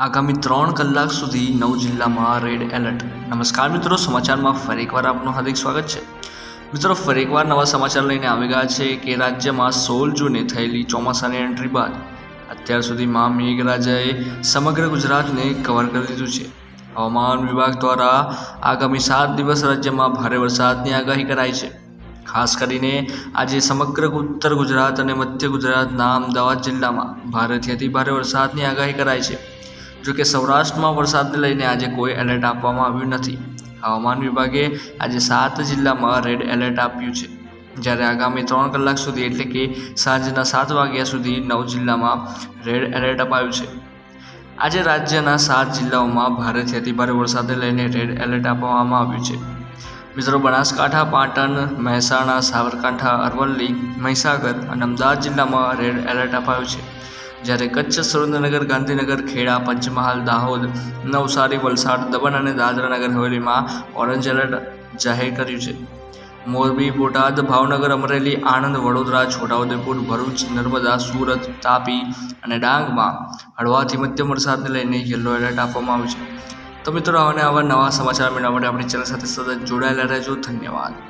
આગામી ત્રણ કલાક સુધી નવ જિલ્લામાં રેડ એલર્ટ. નમસ્કાર મિત્રો, સમાચારમાં ફરી એકવાર આપનું હાર્દિક સ્વાગત છે. મિત્રો, ફરી એકવાર નવા સમાચાર લઈને આવી ગયા છે કે રાજ્યમાં સોળ જૂને થયેલી ચોમાસાની એન્ટ્રી બાદ અત્યાર સુધીમાં મેઘરાજાએ સમગ્ર ગુજરાતને કવર કરી દીધું છે. હવામાન વિભાગ દ્વારા આગામી સાત દિવસ રાજ્યમાં ભારે વરસાદની આગાહી કરાઈ છે. ખાસ કરીને આજે સમગ્ર ઉત્તર ગુજરાત અને મધ્ય ગુજરાતના અમદાવાદ જિલ્લામાં ભારેથી અતિ ભારે વરસાદની આગાહી કરાઈ છે. જો કે સૌરાષ્ટ્રમાં વરસાદને લઈને આજે કોઈ એલર્ટ આપવામાં આવ્યું નથી. હવામાન વિભાગે આજે સાત જિલ્લામાં રેડ એલર્ટ આપ્યું છે. જ્યારે આગામી ત્રણ કલાક સુધી એટલે કે સાંજના સાત વાગ્યા સુધી નવ જિલ્લામાં રેડ એલર્ટ અપાયું છે. આજે રાજ્યના સાત જિલ્લાઓમાં ભારેથી અતિભારે વરસાદને લઈને રેડ એલર્ટ આપવામાં આવ્યું છે. મિત્રો, બનાસકાંઠા, પાટણ, મહેસાણા, સાબરકાંઠા, અરવલ્લી, મહીસાગર અને અમદાવાદ જિલ્લામાં રેડ એલર્ટ અપાયું છે. જ્યારે કચ્છ, સુરેન્દ્રનગર, ગાંધીનગર, ખેડા, પંચમહાલ, દાહોદ, નવસારી, વલસાડ, દમણ અને દાદરા નગર હવેલીમાં ઓરેન્જ એલર્ટ જાહેર કર્યું છે. મોરબી, બોટાદ, ભાવનગર, અમરેલી, આણંદ, વડોદરા, છોટાઉદેપુર, ભરૂચ, નર્મદા, સુરત, તાપી અને ડાંગમાં હળવાથી મધ્યમ વરસાદને લઈને યલો એલર્ટ આપવામાં આવ્યું છે. તો મિત્રો આવાને આવા નવા સમાચાર મેળવવા માટે આપણી ચેનલ સાથે સતત જોડાયેલા રહેજો. ધન્યવાદ.